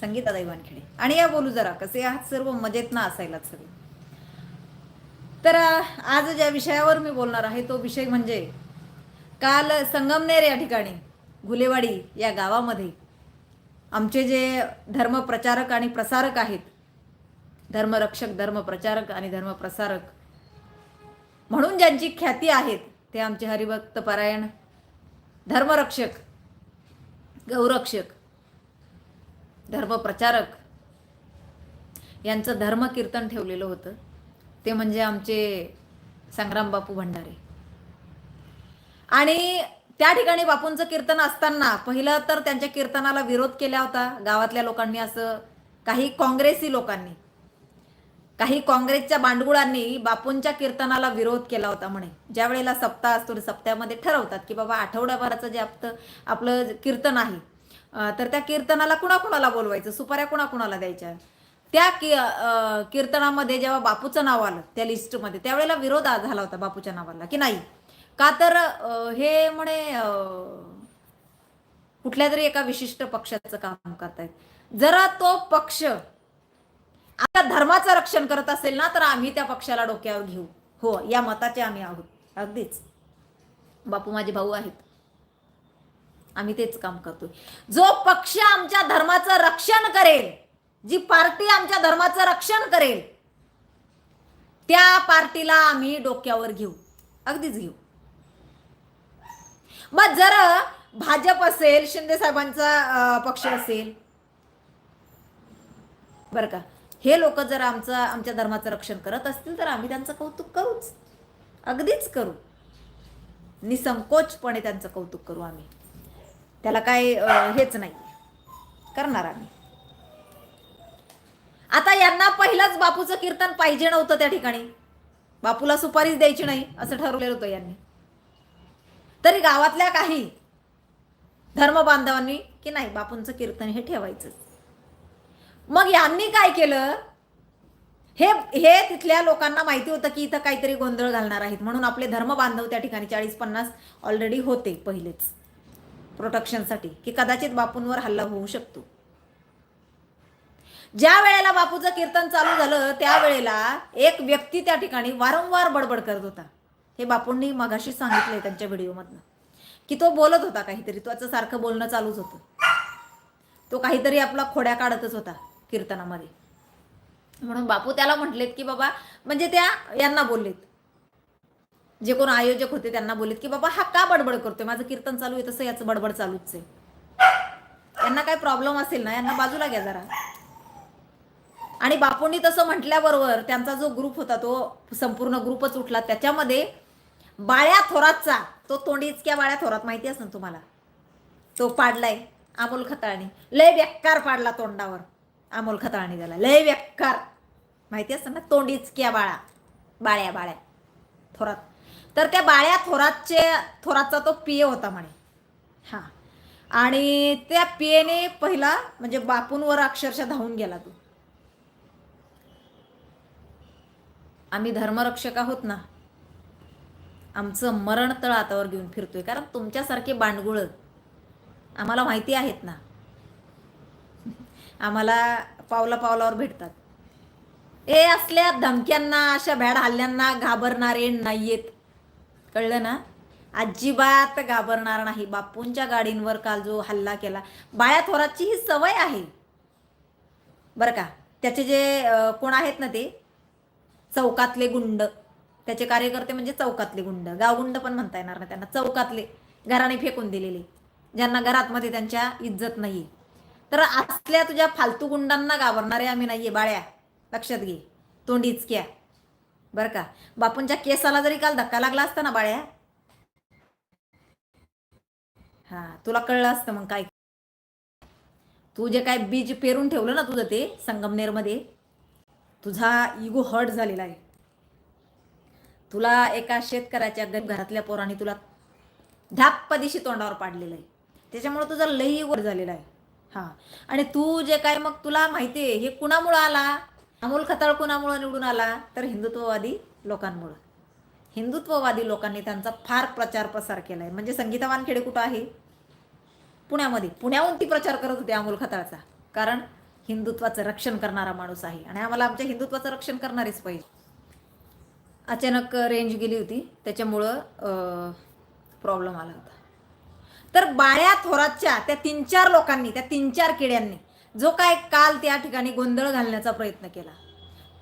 संगीता दैवानखेडे. आणि या बोलू जरा कसे आहात सर्व? मजेत ना असायलाच सगळे? तर आज ज्या विषयावर मी बोलणार आहे तो विषय म्हणजे काल संगमनेर या ठिकाणी घुलेवाडी या गावामध्ये आमचे जे धर्मप्रचारक आणि प्रसारक आहेत धर्मरक्षक धर्मप्रचारक आणि धर्मप्रसारक म्हणून ज्यांची ख्याती आहेत ते आमचे हरिभक्त पारायण धर्मरक्षक गौरक्षक धर्मप्रचारक यांचं धर्मकीर्तन ठेवलेलं होतं. ते म्हणजे आमचे संग्राम बापू भंडारे. आणि त्या ठिकाणी बापूंचं कीर्तन असताना पहिलं तर त्यांच्या कीर्तनाला विरोध केला होता. गावातल्या लोकांनी असं काही काँग्रेसी लोकांनी काही काँग्रेसच्या बांडगुळांनी बापूंच्या कीर्तनाला विरोध केला होता म्हणे. ज्या वेळेला सप्ताह असतो सप्त्यामध्ये ठरवतात की बाबा आठवड्याभराचं जे आपलं आपलं कीर्तन आहे तर त्या कीर्तनाला कुणाकुणाला बोलवायचं? सुपाऱ्या कुणाकुणाला द्यायच्या? त्या की कीर्तनामध्ये जेव्हा बापूचं नाव आलं त्या लिस्टमध्ये त्यावेळेला विरोध झाला होता बापूच्या नावाला की नाही? का तर हे म्हणे कुठल्या तरी एका विशिष्ट पक्षाचं काम करतायत. जरा तो पक्ष आता धर्माचं रक्षण करत असेल ना तर आम्ही त्या पक्षाला डोक्यावर घेऊ. हो या मताचे आम्ही आहोत. अगदीच. बापू माझे भाऊ आहेत. आम्ही तेच काम करतोय. जो पक्ष आमच्या धर्माचं रक्षण करेल जी पार्टी आमच्या धर्माचं रक्षण करेल त्या पार्टीला आम्ही डोक्यावर घेऊ. अगदीच घेऊ. मग जर भाजप असेल शिंदे साहेबांचा पक्ष असेल बरं का हे लोक जर आमचं आमच्या धर्माचं रक्षण करत असतील तर आम्ही त्यांचं कौतुक करूच. अगदीच करू. निसंकोचपणे त्यांचं कौतुक करू आम्ही. त्याला काय हेच नाही. करणार आम्ही. आता यांना पहिलंच बापूचं कीर्तन पाहिजे नव्हतं त्या ठिकाणी. बापूला सुपारीच द्यायची नाही असं ठरवलेलं होतं यांनी. तरी गावातल्या काही धर्म बांधवांनी की नाही बापूंचं कीर्तन हे ठेवायचंच. मग यांनी काय केलं? हे हे तिथल्या लोकांना माहिती होतं की इथं काहीतरी गोंधळ घालणार आहेत म्हणून आपले धर्म बांधव त्या ठिकाणी चाळीस पन्नास ऑलरेडी होते पहिलेच. प्रोटेक्शनसाठी की कदाचित बापूंवर हल्ला होऊ शकतो. ज्या वेळेला बापूचं कीर्तन चालू झालं त्यावेळेला एक व्यक्ती त्या ठिकाणी वारंवार बडबड करत होता. हे बापूंनी मगाशी सांगितलंय त्यांच्या व्हिडिओमधनं. की तो बोलत होता काहीतरी त्याचं सारखं बोलणं चालूच होतं. तो काहीतरी आपला खोड्या काढतच होता कीर्तनामध्ये. म्हणून बापू त्याला म्हटलेत की बाबा म्हणजे त्या यांना बोललेत. जे कोण आयोजक होते त्यांना बोलत की बाबा हा का बडबड करतोय? माझं कीर्तन चालू आहे तसं याचं बडबड चालूच आहे. यांना काय प्रॉब्लेम असेल ना यांना बाजूला घ्या जरा. आणि बापूंनी तसं म्हटल्याबरोबर त्यांचा जो ग्रुप होता तो संपूर्ण ग्रुपच उठला. त्याच्यामध्ये बाळ्या थोरातचा तो तोंडी इतक्या बाळ्या थोरात माहिती असेल तुम्हाला? तो पाडलाय अमोल खताळणी लय व्यक्कार पाडला तोंडावर अमोल खताळणी त्याला. लय व्यक्कार माहिती असतं ना तोंडी इचक्या बाळा बाळ्या बाळ्या थोरात. तर त्या बाळ्या थोरातचे थोरातचा तो पिये होता म्हणे. हां. आणि त्या पियेने पहिला म्हणजे बापूंवर अक्षरशः धावून गेला तो. आम्ही धर्मरक्षक आहोत ना. आमचं मरण तळ हातावर घेऊन फिरतोय. कारण तुमच्यासारखे बांडगुळ आम्हाला माहिती आहेत ना. आम्हाला पावला पावलावर भेटतात. ए असल्या धमक्यांना अशा भ्याड हल्ल्यांना घाबरणारे नाहीयेत. कळलं ना? अजिबात घाबरणार नाही. बापूंच्या गाडींवर काल जो हल्ला केला बाळ्या थोरातची ही सवय आहे. बरं का? त्याचे जे कोण आहेत ना ते? चौकातले गुंड. त्याचे कार्यकर्ते म्हणजे चौकातले गुंड. गावगुंड पण म्हणता येणार ना त्यांना. चौकातले. घराने फेकून दिलेले. ज्यांना घरातमध्ये त्यांच्या इज्जत नाही. तर असल्या तुझ्या फालतू गुंडांना घाबरणारे आम्ही नाहीये बाळ्या. लक्षात घे. तोंडीच क्या बरं का. बापूंच्या केसाला जरी काल धक्का लागला असता ना बाळ्या. हा तुला कळलं असतं मग काय. तू जे काय बीज पेरून ठेवलं ना तुझं ते संगमनेरमध्ये तुझा इगो हर्ट झालेला आहे. तुला एका शेतकऱ्याच्या घरातल्या पोराने तुला धाप दिशी तोंडावर पाडलेलं आहे. त्याच्यामुळे तुझा लई वर झालेला आहे. हा. आणि तू जे काय मग तुला माहिती आहे हे कुणामुळं आला? अमोल खताळ कुणामुळं निवडून आला? तर हिंदुत्ववादी लोकांमुळं. हिंदुत्ववादी लोकांनी त्यांचा फार प्रचार प्रसार केला आहे म्हणजे संगीता वानखेडे कुठं आहे? पुण्यामध्ये. पुण्याहून ती प्रचार करत होती अमोल खताळचा. कारण हिंदुत्वाचं रक्षण करणारा माणूस आहे. आणि आम्हाला आमच्या हिंदुत्वाचं रक्षण करणारेच पाहिजे. अचानक रेंज गेली होती. त्याच्यामुळं प्रॉब्लेम आला होता. तर बाळ्या थोरातच्या त्या तीन चार लोकांनी त्या तीन चार किड्यांनी जो काय काल त्या ठिकाणी गोंधळ घालण्याचा प्रयत्न केला.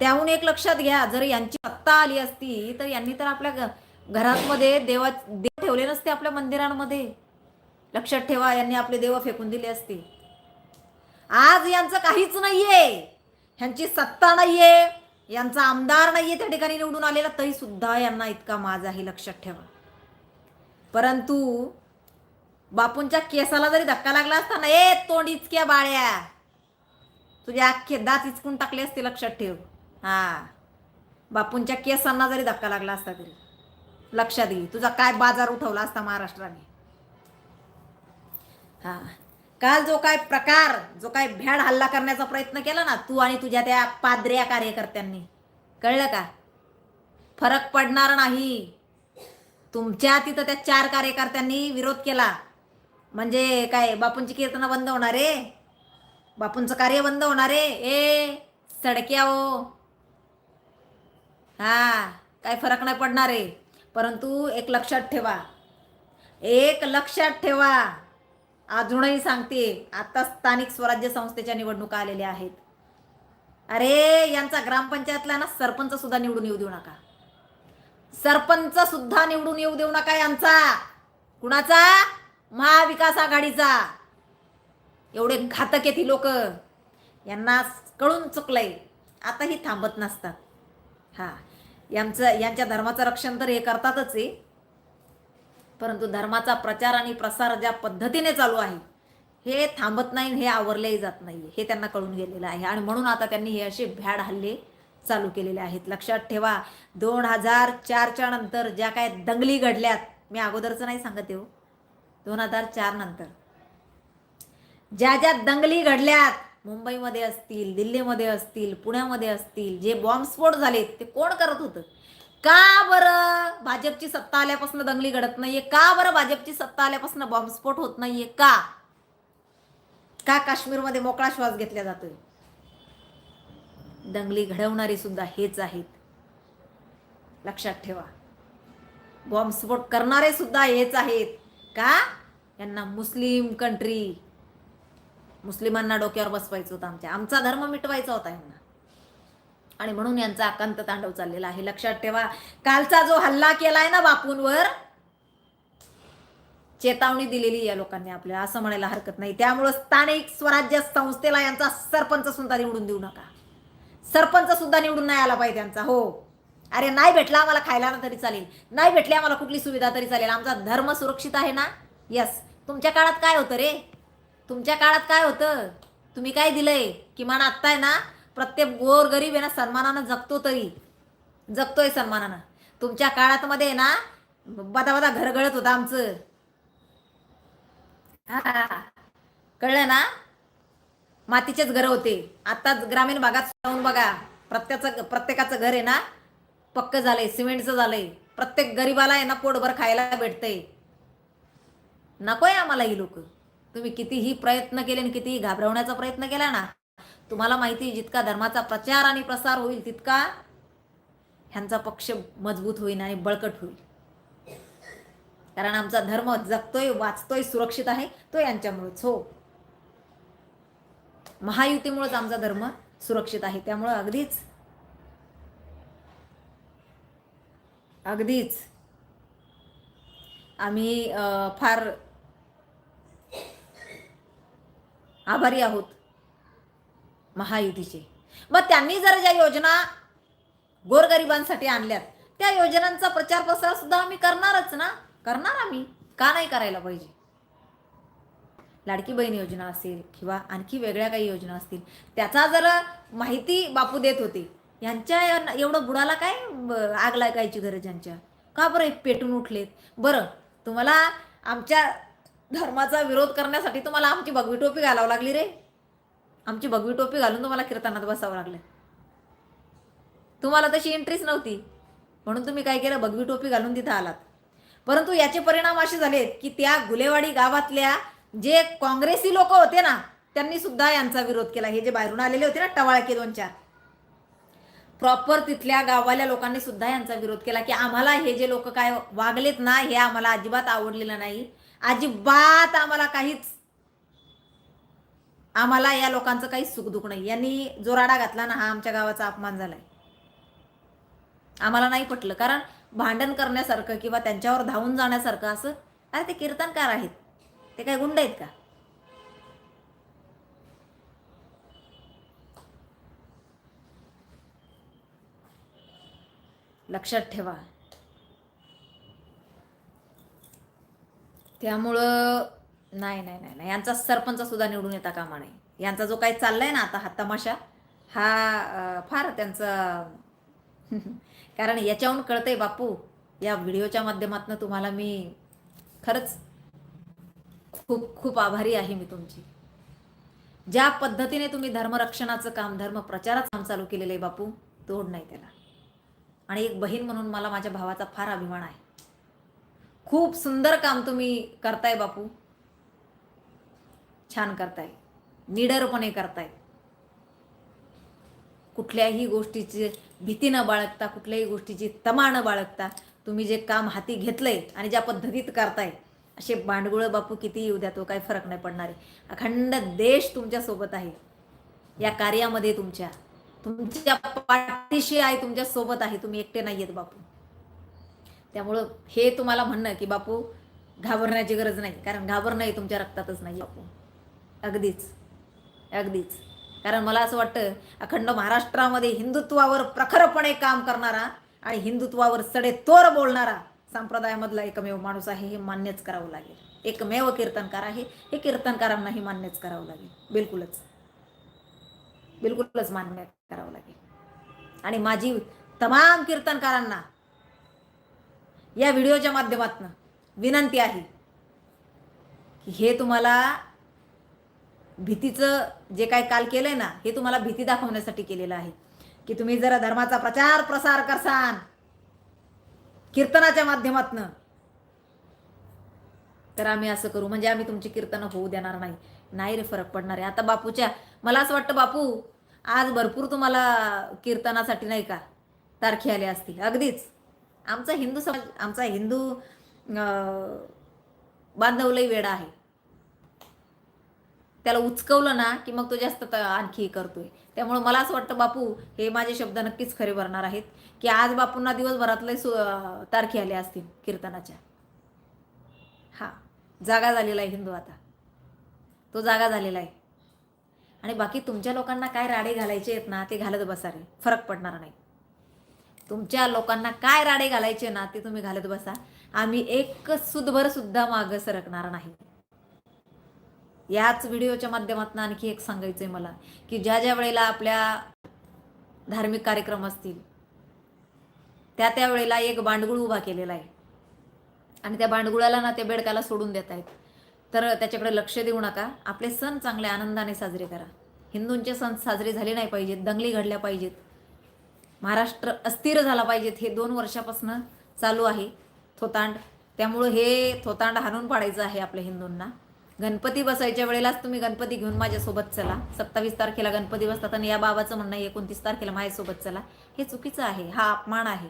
त्याहून एक लक्षात घ्या जर यांची सत्ता आली असती तर यांनी तर आपल्या घरांमध्ये देवा देव ठेवले नसते आपल्या मंदिरांमध्ये. लक्षात ठेवा यांनी आपले देव फेकून दिले असते. आज यांचं काहीच नाहीये. ह्यांची सत्ता नाहीये. यांचा आमदार नाहीये त्या ठिकाणी निवडून आलेला तरी सुद्धा यांना इतका माज आहे लक्षात ठेवा. परंतु बापूंच्या केसाला जरी धक्का लागला असताना ए तोंड इचक्या बाळ्या. तुझे अख्खे दात इचकून टाकले असते लक्षात ठेव. हा. बापूंच्या केसांना जरी धक्का लागला असता तरी. लक्षात घे. तुझा काय बाजार उठवला असता महाराष्ट्राने. हा. काल जो काय प्रकार जो काय भ्याड हल्ला करण्याचा प्रयत्न केला ना तू आणि तुझ्या त्या पाद्र्या कार्यकर्त्यांनी. कळलं का? फरक पडणार नाही. तुमच्या तिथं त्या चार कार्यकर्त्यांनी विरोध केला. म्हणजे काय बापूंची कीर्तनं बंद होणार आहे? बापूंचं कार्य बंद होणार आहे. ए सडक्या हो हा काय फरक नाही पडणार आहे. परंतु एक लक्षात ठेवा. एक लक्षात ठेवा. अजूनही सांगते आता स्थानिक स्वराज्य संस्थेच्या निवडणुका आलेल्या आहेत. अरे यांचा ग्रामपंचायतला ना सरपंच सुद्धा निवडून येऊ देऊ नका. सरपंच सुद्धा निवडून येऊ देऊ नका यांचा. कुणाचा? महाविकास आघाडीचा. एवढे घातक आहेत ही लोक. यांना कळून चुकलंय. आताही थांबत नसतात. हा यांचं यांच्या धर्माचं रक्षण तर हे करतातच आहे परंतु धर्माचा प्रचार आणि प्रसार ज्या पद्धतीने चालू आहे हे थांबत नाही हे आवरलेही जात नाही. हे त्यांना कळून गेलेलं आहे. आणि म्हणून आता त्यांनी हे असे भ्याड हल्ले चालू केलेले आहेत. लक्षात ठेवा दोन हजार चारच्या नंतर ज्या काय दंगली घडल्यात मी अगोदरचं नाही सांगत येऊ हो. दोन हजार चार नंतर. ज्या ज्या दंगली घडल्यात मुंबईमध्ये असतील दिल्लीमध्ये असतील पुण्यामध्ये असतील जे बॉम्बस्फोट झालेत ते कोण करत होतं? का बरं भाजपची सत्ता आल्यापासून दंगली घडत नाहीये? का बरं भाजपची सत्ता आल्यापासून बॉम्बस्फोट होत नाहीये? का? का काश्मीरमध्ये मोकळा श्वास घेतला जातोय? दंगली घडवणारे सुद्धा हेच आहेत. लक्षात ठेवा. बॉम्बस्फोट करणारे सुद्धा हेच आहेत. का? यांना मुस्लिम कंट्री मुस्लिमांना डोक्यावर बसवायचं होतं आमच्या. आमचा धर्म मिटवायचा होता यांना आणि म्हणून यांचा आकांत तांडव चाललेला आहे. लक्षात ठेवा कालचा जो हल्ला केलाय ना बापूंवर चेतावणी दिलेली या लोकांनी आपल्याला. असं म्हणायला हरकत नाही. त्यामुळं स्थानिक स्वराज्य संस्थेला यांचा सरपंच सुद्धा निवडून देऊ नका. सरपंच सुद्धा निवडून नाही आला पाहिजे त्यांचा. हो. अरे नाही भेटला आम्हाला खायला ना तरी चालेल. नाही भेटली आम्हाला कुठली सुविधा तरी चालेल. आमचा धर्म सुरक्षित आहे ना? यस तुमच्या काळात काय होतं रे? तुमच्या काळात काय होतं? तुम्ही काय दिलंय? किमान आत्ता आहे ना प्रत्येक गोर गरीब आहे ना सन्मानानं जगतो तरी. जगतोय सन्मानानं. तुमच्या काळात मध्ये आहे ना बदा बदा घर गळत होतं आमचं. हा. कळलं ना? मातीचेच घर होते. आता ग्रामीण भागात जाऊन बघा प्रत्येकाचं प्रत्येकाचं घर आहे ना पक्क झालंय सिमेंटचं झालंय. प्रत्येक गरीबाला आहे ना पोटभर खायला भेटतंय. नकोय आम्हाला ही लोक. तुम्ही कितीही प्रयत्न केले आणि कितीही घाबरवण्याचा प्रयत्न केला ना तुम्हाला माहिती जितका धर्माचा प्रचार आणि प्रसार होईल तितका ह्यांचा पक्ष मजबूत होईल आणि बळकट होईल. कारण आमचा धर्म जगतोय वाचतोय सुरक्षित आहे तो यांच्यामुळेच हो. महायुतीमुळेच आमचा धर्म सुरक्षित आहे त्यामुळं अगदीच अगदीच आम्ही अं, फार आभारी आहोत महायुतीचे. मग त्यांनी जर ज्या योजना गोरगरिबांसाठी आणल्यात त्या योजनांचा प्रचार प्रसार सुद्धा आम्ही करणारच ना? करणार आम्ही? का नाही करायला पाहिजे? लाडकी बहीण योजना असेल किंवा आणखी वेगळ्या काही योजना असतील त्याचा जर माहिती बापू देत होते यांच्या एवढं बुडाला काय आग लागायची गरज यांच्या? का बरं पेटून उठलेत? बरं तुम्हाला आमच्या धर्माचा विरोध करण्यासाठी तुम्हाला आमची भगवी टोपी घालावं लागली रे. आमची भगवी टोपी घालून तुम्हाला कीर्तनात बसावं लागलं. तुम्हाला तशी एंट्रीच नव्हती. म्हणून तुम्ही काय केलं? भगवी टोपी घालून तिथं आलात. परंतु याचे परिणाम असे झालेत की त्या गुलेवाडी गावातल्या जे काँग्रेसी लोक होते ना त्यांनी सुद्धा यांचा विरोध केला. हे जे बाहेरून आलेले होते ना टवाळके दोन चार. प्रॉपर तिथल्या गावाल्या लोकांनी सुद्धा यांचा विरोध केला की आम्हाला हे जे लोक काय वागलेत ना हे आम्हाला अजिबात आवडलेलं नाही. अजिबात आम्हाला काहीच आम्हाला या लोकांचं काही सुखदुख नाही. यांनी जो राडा घातला ना हा आमच्या गावाचा अपमान झालाय. आम्हाला नाही पटलं. कारण भांडण करण्यासारखं किंवा त्यांच्यावर धावून जाण्यासारखं असं अरे ते कीर्तनकार आहेत. ते काय गुंड आहेत का? लक्षात ठेवा. त्यामुळं नाही नाही नाही नाही. यांचा सरपंच सुद्धा निवडून येता कामा नाही यांचा जो काही चाललाय ना आता हा तमाशा हा फार त्यांचा कारण याच्याहून कळतंय बापू या व्हिडिओच्या माध्यमातून तुम्हाला मी खरंच खूप खूप आभारी आहे मी तुमची. ज्या पद्धतीने तुम्ही धर्मरक्षणाचं काम धर्म प्रचाराचं काम चालू केलेलं आहे बापू तोड नाही त्याला. आणि एक बहीण म्हणून मला माझ्या भावाचा फार अभिमान आहे. खूप सुंदर काम तुम्ही करताय बापू. छान करताय. निडरपणे करताय. कुठल्याही गोष्टीची भीती न बाळगता कुठल्याही गोष्टीची तमा न बाळगता तुम्ही जे काम हाती घेतलंय आणि ज्या पद्धतीत करताय असे भांडगुळं बापू किती येऊ द्या तो काही फरक नाही पडणार आहे. अखंड देश तुमच्यासोबत आहे. या कार्यामध्ये तुमच्या तुमच्या पाठीशी आहे तुमच्यासोबत आहे. तुम्ही एकटे नाही आहेत बापू. त्यामुळं हे तुम्हाला म्हणणं की बापू घाबरण्याची गरज नाही. कारण घाबरणं हे तुमच्या रक्तातच नाही बापू. अगदीच. अगदीच. कारण मला असं वाटतं अखंड महाराष्ट्रामध्ये हिंदुत्वावर प्रखरपणे काम करणारा आणि हिंदुत्वावर सडेतोर बोलणारा संप्रदायामधला एकमेव माणूस आहे हे मान्यच करावं लागेल. एकमेव कीर्तनकार आहे हे कीर्तनकारांनाही मान्यच करावं लागेल. बिलकुलच. बिलकुलच मान्य करावं लागेल. आणि माझी तमाम कीर्तनकारांना या व्हिडिओच्या माध्यमातून विनंती आहे की हे तुम्हाला भीतीचं जे काय काल केलंय ना हे तुम्हाला भीती दाखवण्यासाठी केलेलं आहे. की तुम्ही जरा धर्माचा प्रचार प्रसार करसान. कीर्तनाच्या माध्यमातनं. तर आम्ही असं करू म्हणजे आम्ही तुमची कीर्तन होऊ देणार नाही. नाही रे फरक पडणार आहे. आता बापूच्या मला असं वाटतं बापू आज भरपूर तुम्हाला कीर्तनासाठी नाही का तारखे आले असतील. अगदीच. आमचा हिंदू समाज आमचा हिंदू बांधवलंही वेडा आहे. त्याला उचकवलं ना की मग तो जास्त आणखी करतोय. त्यामुळे मला असं वाटतं बापू हे माझे शब्द नक्कीच खरे भरणार आहेत. की आज बापूंना दिवसभरातले सु तारखे आले असतील कीर्तनाच्या. हा जागा झालेला आहे हिंदू आता. तो जागा झालेला आहे. आणि बाकी तुमच्या लोकांना काय राडे घालायचे आहेत ना ते घालत बसा रे. फरक पडणार नाही. तुमच्या लोकांना काय राडे घालायचे ना ते तुम्ही घालत बसा. आम्ही एक सुदभर सुद्धा मागं सरकणार नाही. याच व्हिडिओच्या माध्यमातून आणखी एक सांगायचंय मला की ज्या ज्या वेळेला आपल्या धार्मिक कार्यक्रम असतील त्या त्या वेळेला एक बांडगुळ उभा केलेला आहे. आणि त्या बांडगुळाला ना त्या बेडकाला सोडून देत आहेत. तर त्याच्याकडे लक्ष देऊ नका. आपले सण चांगले आनंदाने साजरे करा. हिंदूंचे सण साजरे झाले नाही पाहिजेत दंगली घडल्या पाहिजेत. महाराष्ट्र अस्थिर झाला पाहिजेत. हे दोन वर्षापासून चालू आहे थोतांड. त्यामुळं हे थोतांड हाणून पाडायचं आहे आपल्या हिंदूंना. गणपती बसायच्या वेळेलाच तुम्ही गणपती घेऊन माझ्यासोबत चला. सत्तावीस तारखेला गणपती बसतात आणि या बाबाचं म्हणणं आहे एकोणतीस तारखेला माझ्यासोबत चला. हे चुकीचं आहे. हा अपमान आहे.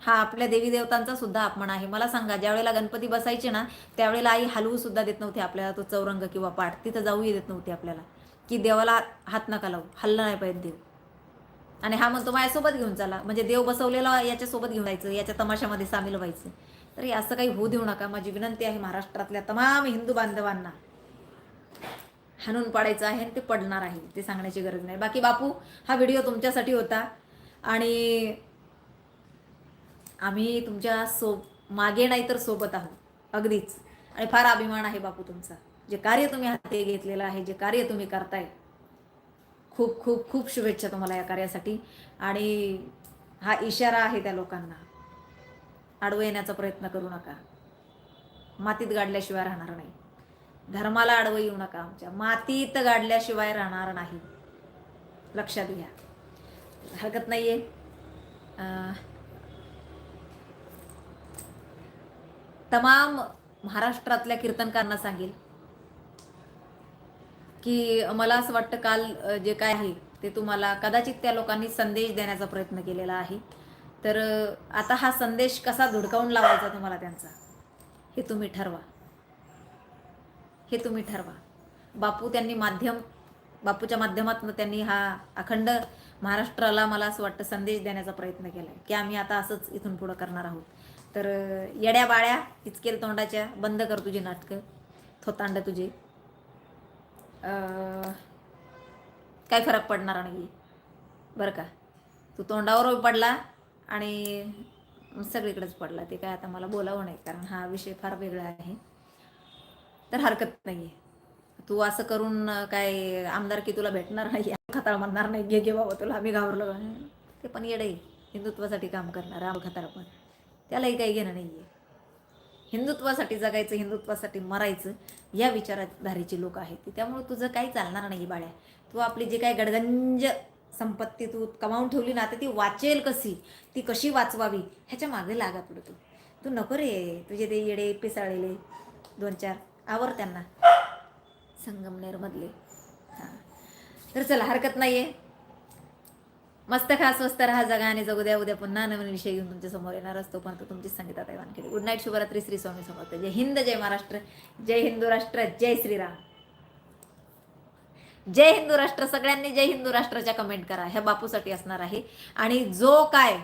हा आपल्या देवी देवतांचा सुद्धा अपमान आहे. मला सांगा ज्या वेळेला गणपती बसायचे ना त्यावेळेला आई हलवू सुद्धा देत नव्हती आपल्याला. तो चौरंग किंवा पाठ तिथं जाऊही देत नव्हती आपल्याला. की देवाला हात नका लावू. हल्ला नाही पाहिजे देव. आणि हा म्हणतो माझ्यासोबत घेऊन चला. म्हणजे देव बसवलेला याच्यासोबत घेऊन जायचं याच्या तमाशामध्ये सामील व्हायचं. तर हे असं काही होऊ देऊ नका. माझी विनंती आहे महाराष्ट्रातल्या तमाम हिंदू बांधवांना. हाणून पाडायचं आहे आणि ते पडणार आहे ते सांगण्याची गरज नाही. बाकी बापू हा व्हिडिओ तुमच्यासाठी होता. आणि आम्ही तुमच्या सो मागे नाही तर सोबत आहोत. अगदीच. आणि फार अभिमान आहे बापू तुमचा. जे कार्य तुम्ही हाती घेतलेलं आहे जे कार्य तुम्ही करताय खूप खूप खूप शुभेच्छा तुम्हाला या कार्यासाठी. आणि हा इशारा आहे त्या लोकांना. आडवं येण्याचा प्रयत्न करू नका. मातीत गाडल्याशिवाय राहणार नाही. धर्माला आडवं येऊ नका आमच्या. मातीत गाडल्याशिवाय राहणार नाही. लक्षात घ्या. हरकत नाही आहे तमाम महाराष्ट्रातल्या कीर्तनकारांना सांगेल. की मला असं वाटतं काल जे काय आहे ते तुम्हाला कदाचित त्या लोकांनी संदेश देण्याचा प्रयत्न केलेला आहे. तर आता हा संदेश कसा धुडकावून लावायचा तुम्हाला त्यांचा? हे तुम्ही ठरवा. हे तुम्ही ठरवा. बापू त्यांनी माध्यम बापूच्या माध्यमातून त्यांनी हा अखंड महाराष्ट्राला मला असं वाटतं संदेश देण्याचा प्रयत्न केला की आम्ही आता असंच इथून पुढं करणार आहोत. तर येड्या बाळ्या इचकेल तोंडाच्या बंद कर तुझी नाटकं थोतांड तुझे. काय फरक पडणार नाही बरं का. तू तोंडावर पडला आणि सगळीकडेच पडला. ते काय आता मला बोलावं नाही कारण हा विषय फार वेगळा आहे. तर हरकत नाही आहे तू असं करून काय आमदार की तुला भेटणार नाही खताळ म्हणणार नाही घे घे बाबा तुला आम्ही घाबरलो. ते पण येडे हिंदुत्वासाठी काम करणार आम खताळ पण. त्यालाही काही घेणं नाही आहे हिंदुत्वासाठी जगायचं हिंदुत्वासाठी मरायचं या विचारधारेची लोक आहेत. त्यामुळे तुझं काही चालणार नाही बाळ्या. तू आपली जी काही गडगंज संपत्ती तू कमावून ठेवली ना तर ती वाचेल कशी? ती कशी वाचवावी? ह्याच्या मागे लागा पुढे तू. तू नको रे तुझे ते येडे पिसाळलेले दोन चार आवर त्यांना. संगमनेरमधले. हां. तर चला हरकत नाही आहे मस्त खा स्वस्त राहा जगा आणि जगू द्या. उद्या पुन्हा नवीन विषय घेऊन तुमच्यासमोर येणार असतो. पण तो तुमची संगीता तैवान केली गुड नाईट शुभरात्री श्री स्वामी समर्थ. जय हिंद जय महाराष्ट्र. जय हिंदू राष्ट्र जय श्रीराम. जय हिंदू राष्ट्र. सगळ्यांनी जय हिंदू राष्ट्राच्या कमेंट करा. ह्या बापूसाठी असणार आहे. आणि जो काय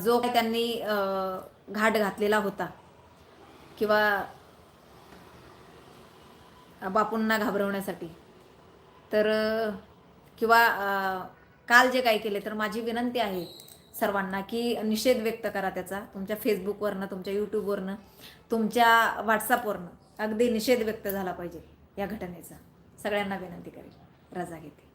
जो काय त्यांनी अं, घाट घातलेला होता किंवा बापूंना घाबरवण्यासाठी. तर किंवा काल जे काही केले तर माझी विनंती आहे सर्वांना की निषेध व्यक्त करा त्याचा. तुमच्या फेसबुकवरनं तुमच्या यूट्यूबवरनं तुमच्या व्हॉट्सअपवरनं अगदी निषेध व्यक्त झाला पाहिजे या घटनेचा. सगळ्यांना विनंती करेल रजा घेते.